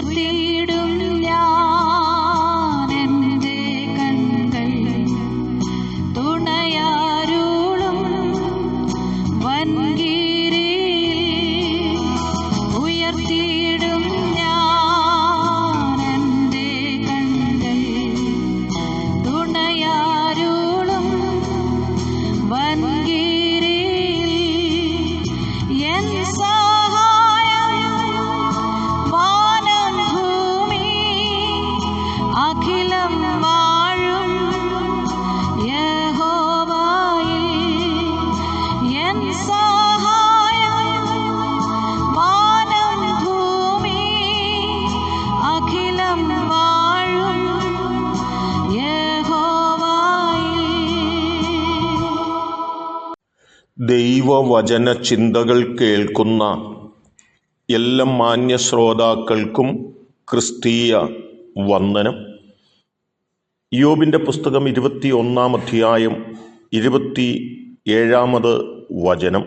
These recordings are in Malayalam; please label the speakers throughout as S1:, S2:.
S1: ഉയർത്തിയിടും ഞാൻ
S2: ദൈവവചന ചിന്തകൾ കേൾക്കുന്ന എല്ലാ മാന്യ ശ്രോതാക്കൾക്കും ക്രിസ്തീയ വന്ദനം. യോബിന്റെ പുസ്തകം ഇരുപത്തി ഒന്നാം അധ്യായം ഇരുപത്തി ഏഴാമത് വചനം.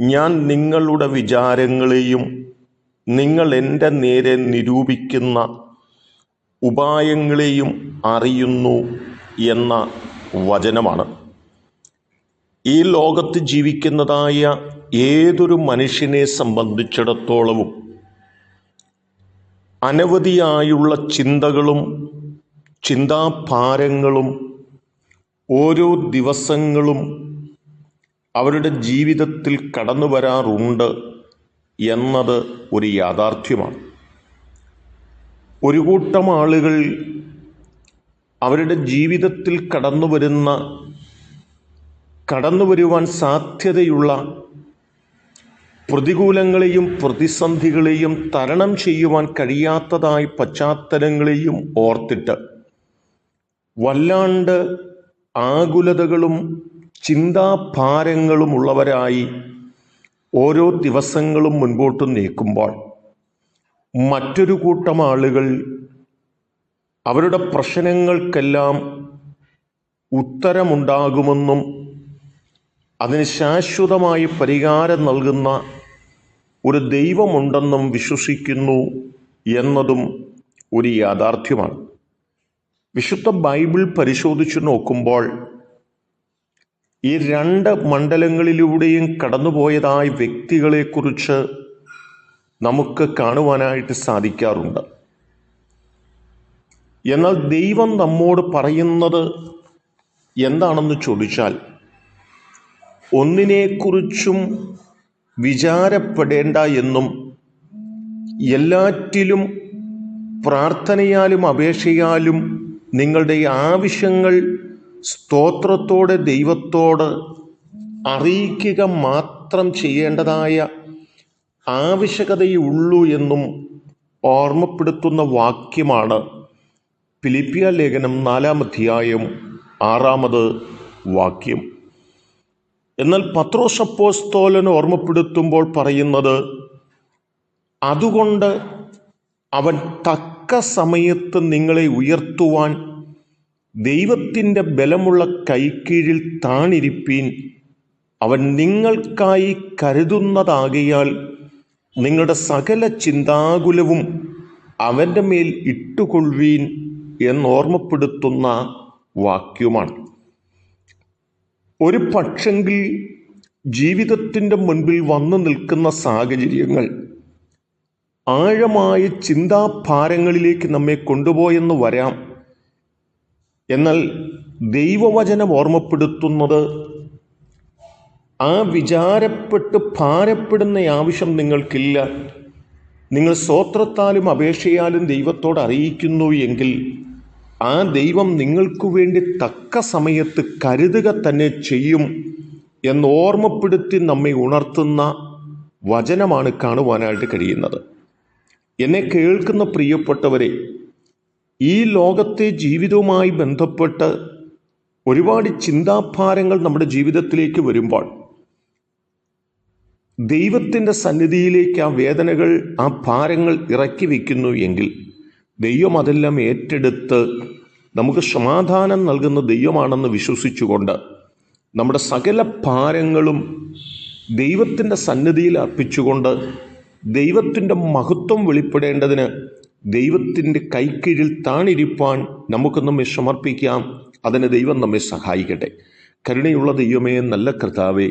S2: ഞാൻ നിങ്ങളുടെ വിചാരങ്ങളെയും നിങ്ങൾ എന്റെ നേരെ നിരൂപിക്കുന്ന ഉപായങ്ങളെയും അറിയുന്നു എന്ന വചനമാണ്. ഈ ലോകത്ത് ജീവിക്കുന്നതായ ഏതൊരു മനുഷ്യനെ സംബന്ധിച്ചിടത്തോളവും അനവധിയായുള്ള ചിന്തകളും ചിന്താഭാരങ്ങളും ഓരോ ദിവസങ്ങളും അവരുടെ ജീവിതത്തിൽ കടന്നു വരാറുണ്ട് എന്നത് ഒരു യാഥാർത്ഥ്യമാണ്. ഒരു കൂട്ടം ആളുകൾ അവരുടെ ജീവിതത്തിൽ കടന്നു വരുന്ന കടന്നു വരുവാൻ സാധ്യതയുള്ള പ്രതികൂലങ്ങളെയും പ്രതിസന്ധികളെയും തരണം ചെയ്യുവാൻ കഴിയാത്തതായ പശ്ചാത്തലങ്ങളെയും ഓർത്തിട്ട് വല്ലാണ്ട് ആകുലതകളും ചിന്താഭാരങ്ങളും ഉള്ളവരായി ഓരോ ദിവസങ്ങളും മുൻപോട്ട് നീക്കുമ്പോൾ മറ്റൊരു കൂട്ടം ആളുകൾ അവരുടെ പ്രശ്നങ്ങൾക്കെല്ലാം ഉത്തരമുണ്ടാകുമെന്നും അതിന് ശാശ്വതമായി പരിഹാരം നൽകുന്ന ഒരു ദൈവമുണ്ടെന്നും വിശ്വസിക്കുന്നു എന്നതും ഒരു യാഥാർത്ഥ്യമാണ്. വിശുദ്ധ ബൈബിൾ പരിശോധിച്ചു നോക്കുമ്പോൾ ഈ രണ്ട് മണ്ഡലങ്ങളിലൂടെയും കടന്നുപോയതായ വ്യക്തികളെക്കുറിച്ച് നമുക്ക് കാണുവാനായിട്ട് സാധിക്കാറുണ്ട്. എന്നാൽ ദൈവം നമ്മോട് പറയുന്നത് എന്താണെന്ന് ചോദിച്ചാൽ ഒന്നിനെക്കുറിച്ചും വിചാരപ്പെടേണ്ട എന്നും എല്ലാറ്റിലും പ്രാർത്ഥനയാലും അപേക്ഷയാലും നിങ്ങളുടെ ആവശ്യങ്ങൾ സ്തോത്രത്തോടെ ദൈവത്തോട് അറിയിക്കുക മാത്രം ചെയ്യേണ്ടതായ ആവശ്യകതയുള്ളൂ എന്നും ഓർമ്മപ്പെടുത്തുന്ന വാക്യമാണ് ഫിലിപ്പിയ ലേഖനം നാലാം അധ്യായം ആറാമത് വാക്യം. എന്നാൽ പത്രോസ് അപ്പോസ്തോലൻ ഓർമ്മപ്പെടുത്തുമ്പോൾ പറയുന്നത് അതുകൊണ്ട് അവൻ തക്ക സമയത്ത് നിങ്ങളെ ഉയർത്തുവാൻ ദൈവത്തിന്റെ ബലമുള്ള കൈക്കീഴിൽ താണിരിപ്പീൻ. അവൻ നിങ്ങൾക്കായി കരുതുന്നതാകയാൽ നിങ്ങളുടെ സകല ചിന്താകുലവും അവന്റെ മേൽ ഇട്ടുകൊള്ളുവീൻ എന്നോർമ്മപ്പെടുത്തുന്ന വാക്യമാണ്. ഒരു പക്ഷെങ്കിൽ ജീവിതത്തിന്റെ മുൻപിൽ വന്നു നിൽക്കുന്ന സാഹചര്യങ്ങൾ ആഴമായ ചിന്താഭാരങ്ങളിലേക്ക് നമ്മെ കൊണ്ടുപോയെന്ന് വരാം. എന്നാൽ ദൈവവചനം ഓർമ്മപ്പെടുത്തുന്നത് ആ വിചാരപ്പെട്ട് ഭാരപ്പെടുന്ന ആവശ്യം നിങ്ങൾക്കില്ല. നിങ്ങൾ സ്വോത്രത്താലും അപേക്ഷയാലും ദൈവത്തോട് അറിയിക്കുന്നു എങ്കിൽ ആ ദൈവം നിങ്ങൾക്ക് വേണ്ടി തക്ക സമയത്ത് കരുതുക തന്നെ ചെയ്യും എന്ന് ഓർമ്മപ്പെടുത്തി നമ്മെ ഉണർത്തുന്ന വചനമാണ് കാണുവാനായിട്ട് കഴിയുന്നത്. എന്നെ കേൾക്കുന്ന പ്രിയപ്പെട്ടവരെ ഈ ലോകത്തെ ജീവിതവുമായി ബന്ധപ്പെട്ട് ഒരുപാട് ചിന്താഭാരങ്ങൾ നമ്മുടെ ജീവിതത്തിലേക്ക് വരുമ്പോൾ ദൈവത്തിന്റെ സന്നിധിയിലേക്ക് ആ വേദനകൾ ആ ഭാരങ്ങൾ ഇറക്കി വയ്ക്കുന്നു എങ്കിൽ ദൈവം അതെല്ലാം ഏറ്റെടുത്ത് നമുക്ക് സമാധാനം നൽകുന്ന ദൈവമാണെന്ന് വിശ്വസിച്ചുകൊണ്ട് നമ്മുടെ സകല ഭാരങ്ങളും ദൈവത്തിന്റെ സന്നിധിയിൽ അർപ്പിച്ചുകൊണ്ട് ദൈവത്തിന്റെ മഹത്വം വെളിപ്പെടേണ്ടതിന് ദൈവത്തിന്റെ കൈക്കീഴിൽ താണിരിപ്പാൻ നമുക്ക് നമ്മെ സമർപ്പിക്കാം. അതിന് ദൈവം നമ്മെ സഹായിക്കട്ടെ. കരുണയുള്ള ദൈവമേ നല്ല കർത്താവേ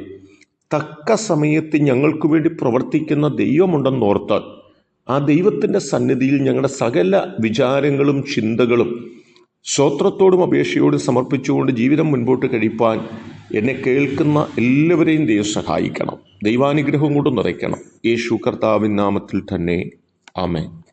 S2: തക്ക സമയത്ത് ഞങ്ങൾക്ക് വേണ്ടി പ്രവർത്തിക്കുന്ന ദൈവമുണ്ടെന്നോർത്ത് ആ ദൈവത്തിന്റെ സന്നിധിയിൽ ഞങ്ങളുടെ സകല വിചാരങ്ങളും ചിന്തകളും സ്വോത്രത്തോടും അപേക്ഷയോടും സമർപ്പിച്ചുകൊണ്ട് ജീവിതം മുൻപോട്ട് കഴിപ്പാൻ എന്നെ കേൾക്കുന്ന എല്ലാവരെയും ദൈവം സഹായിക്കണം. ദൈവാനുഗ്രഹം കൊണ്ട് നിറയ്ക്കണം. യേശു കർത്താവിൻ നാമത്തിൽ തന്നെ. ആമേൻ.